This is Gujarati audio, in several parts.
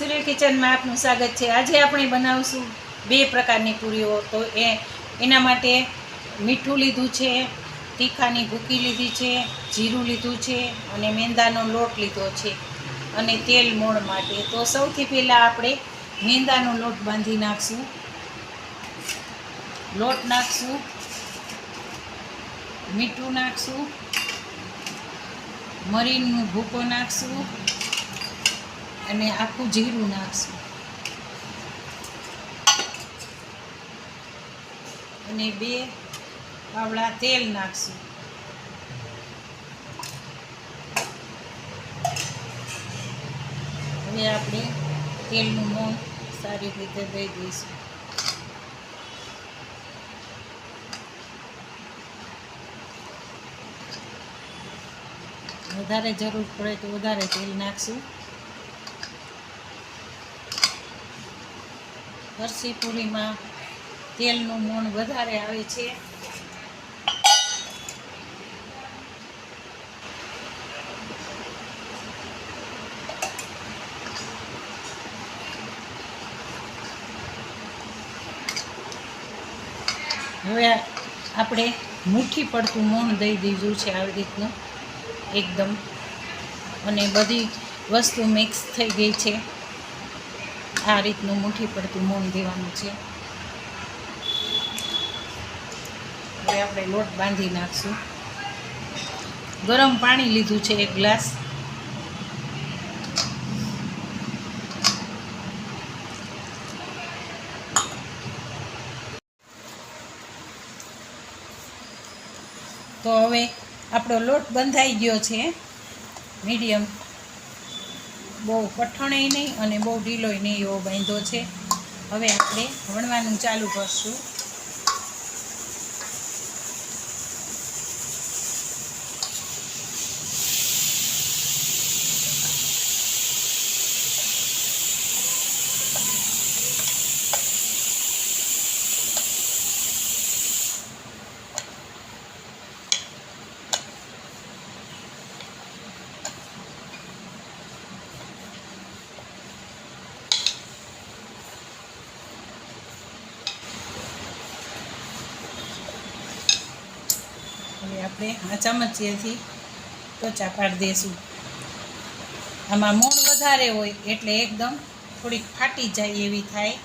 સુરેલ કિચનમાં આપનું સ્વાગત છે. આજે આપણે બનાવશું બે પ્રકારની પૂરીઓ. તો એ, એના માટે મીઠું લીધું છે, તીખાની ભૂકી લીધી છે, જીરું લીધું છે અને મેંદાનો લોટ લીધો છે અને તેલ મોણ માટે. તો સૌથી પહેલાં આપણે મેંદાનો લોટ બાંધી નાખશું. લોટ નાખશું, મીઠું નાખશું મરીનું ભૂકો નાખશું અને આખું જીરું નાખશું. અને બે પાવડા તેલ નાખશું. હવે આપણે તેલનું મોણ સારી રીતે દઈ દઈશું. વધારે જરૂર પડે તો વધારે તેલ નાખશું. ફરસી પૂરીમાં તેલનું મોણ વધારે આવે છે. હવે આપણે મુઠ્ઠી પડતું મોણ દઈ દીધું છે આવી રીતનું, એકદમ. અને બધી વસ્તુ મિક્સ થઈ ગઈ છે. આ રીતનું મુઠ્ઠી પડતું મોણ દેવાનું છે. હવે આપણે લોટ બાંધી નાખશું. ગરમ પાણી લીધું છે એક ગ્લાસ. તો હવે આપણો લોટ બંધાઈ ગયો છે. મીડિયમ. બહુ કઠણય નહીં અને બહુ ઢીલોય નહીં એવો બાંધો છે. હવે આપણે વણવાનું ચાલુ કરશું. આપણે આ ચમચીએથી ત્વચા પાડી દઈશું આમાં મોણ વધારે હોય એટલે એકદમ થોડીક ફાટી જાય એવી થાય.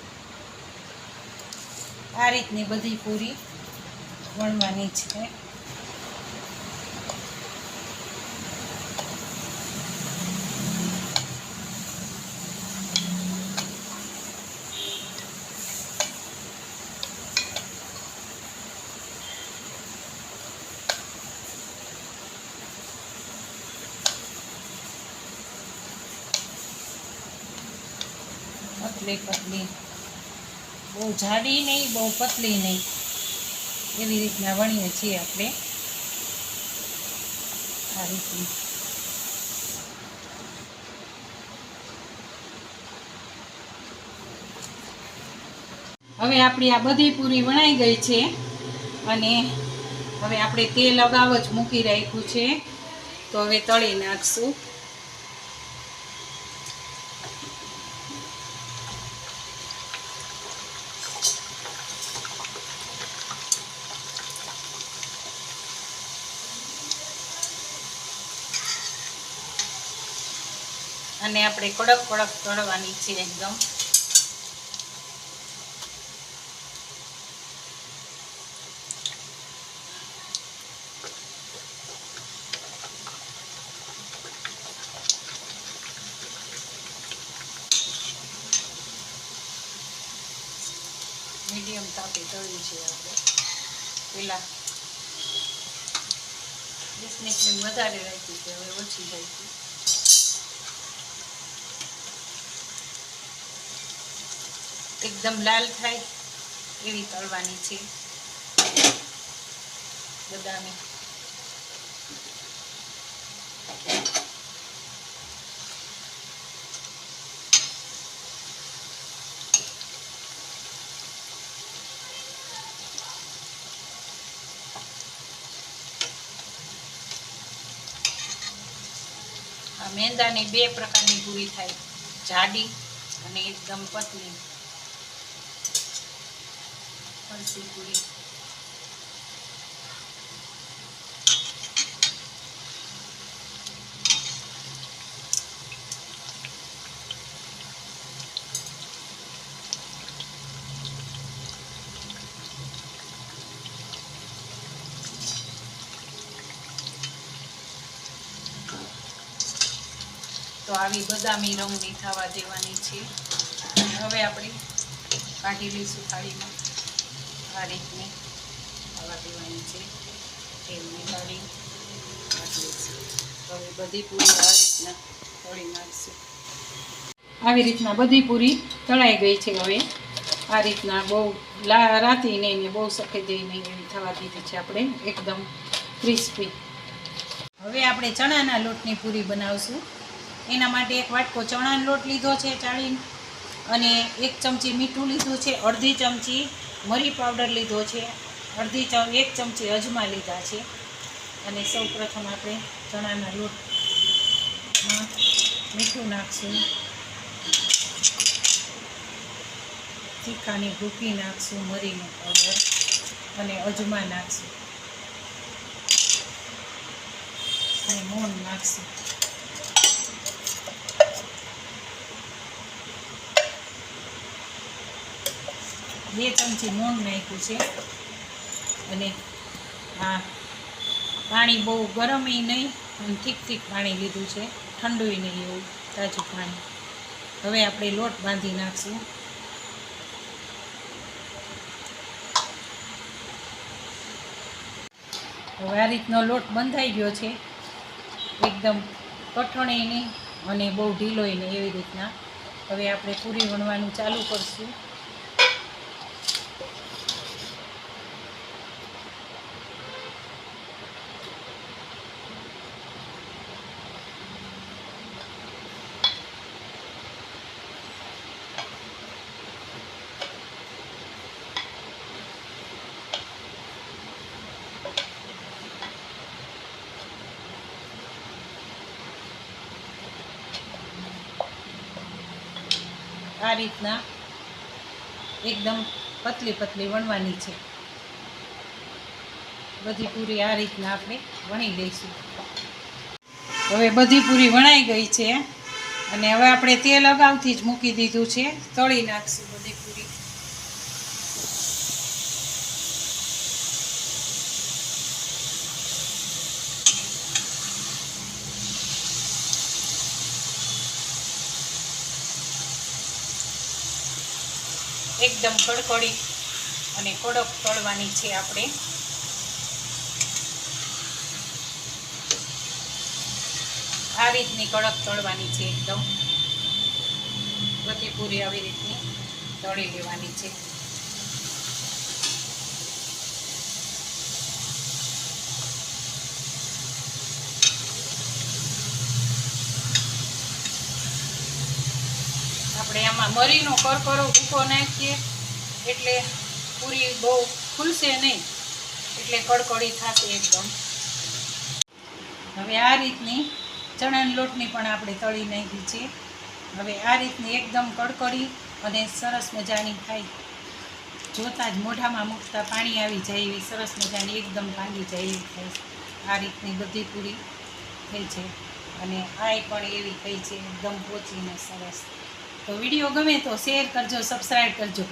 આ રીતની બધી પૂરી વણવાની છે. પતલી પતલી. બહુ જાડી નહીં, બહુ પતલી નહીં. એવી રીતના વણીએ છીએ આપણે. આ રીતની. હવે આપણી આ બધી પૂરી વણાઈ ગઈ છે અને હવે આપણે તેલ અગાઉ જ મૂકી રાખ્યું છે. તો હવે તળી નાખશું. અને આપણે કડક કડક તળવાની છે એકદમ મીડિયમ તાપે તળ્યું છે આપણે. પેલા ગેસની ફ્લેમ વધારે રાખી છે, હવે ઓછી રાખી. એકદમ લાલ થાય એવી તળવાની છે. બદામી. મેંદાની બે પ્રકારની પૂરી થાય. જાડી અને એકદમ પતલી. ફરસી પૂરી તો આવી બદામી રંગની થવા દેવાની છે. હવે આપણે કાઢી લઈશું થાળીમાં. આ રીતની દેવાની છે. તેલની કાઢી હવે બધી પૂરી આ રીતના તળી નાખીશું આવી રીતના બધી પૂરી તળાઈ ગઈ છે હવે. આ રીતના બહુ લા રાતી નહીં ને બહુ સફેદ નહીં એવી થવા દીધી છે આપણે. એકદમ ક્રિસ્પી. હવે આપણે ચણાના લોટની પૂરી બનાવશું. એના માટે એક વાટકો ચણાનો લોટ લીધો છે ચાળીને અને એક ચમચી મીઠું લીધું છે. અડધી ચમચી મરી પાવડર લીધો છે. અડધી ચમ, એક ચમચી અજમા લીધા છે. અને સૌ પ્રથમ આપણે ચણાના લોટમાં મીઠું નાખશું. તીખાની ભૂકી નાખશું મરીનો પાવડર અને અજમા નાખશું. અને મોણ નાખશું. બે ચમચી મૂણ નાખ્યું છે. અને આ પાણી બહુ ગરમય નહીં અને ઠીક ઠીક પાણી લીધું છે. ઠંડુય નહીં એવું, તાજું પાણી. હવે આપણે લોટ બાંધી નાખશું. હવે આ રીતનો લોટ બંધાઈ ગયો છે. એકદમ કઠણે નહીં અને બહુ ઢીલોય નહીં એવી રીતના. હવે આપણે પૂરી વણવાનું ચાલુ કરશું. આ રીતના એકદમ પતલી પતલી વણવાની છે. બધી પૂરી આ રીતના આપણે વણી લઈશું. હવે બધી પૂરી વણાઈ ગઈ છે. અને હવે આપણે તેલ અગાઉથી જ મૂકી દીધું છે. તળી નાખશું બધી પૂરી. એકદમ કડકડી અને કડક તળવાની છે આપણે. આ રીતની કડક તળવાની છે એકદમ. બધી પૂરી આવી રીતની તળી લેવાની છે. આપણે આમાં મરીનો કરકરો ભૂકો નાખીએ, એટલે પૂરી બહુ ખુલશે નહીં, એટલે કડકડી થશે એકદમ. હવે આ રીતની ચણાની લોટની પણ આપણે તળી નાખી છે. હવે આ રીતની એકદમ કડકડી અને સરસ મજાની થાય. જોતાં જ મોઢામાં મૂકતા પાણી આવી જાય એવી સરસ મજાની એકદમ ભાંગી જાય એવી થાય. આ રીતની બધી પૂરી થઈ છે. અને આ પણ એવી થઈ છે, એકદમ પોચીને સરસ. તો વીડિયો ગમે તો શેર કરજો સબસ્ક્રાઈબ કરજો.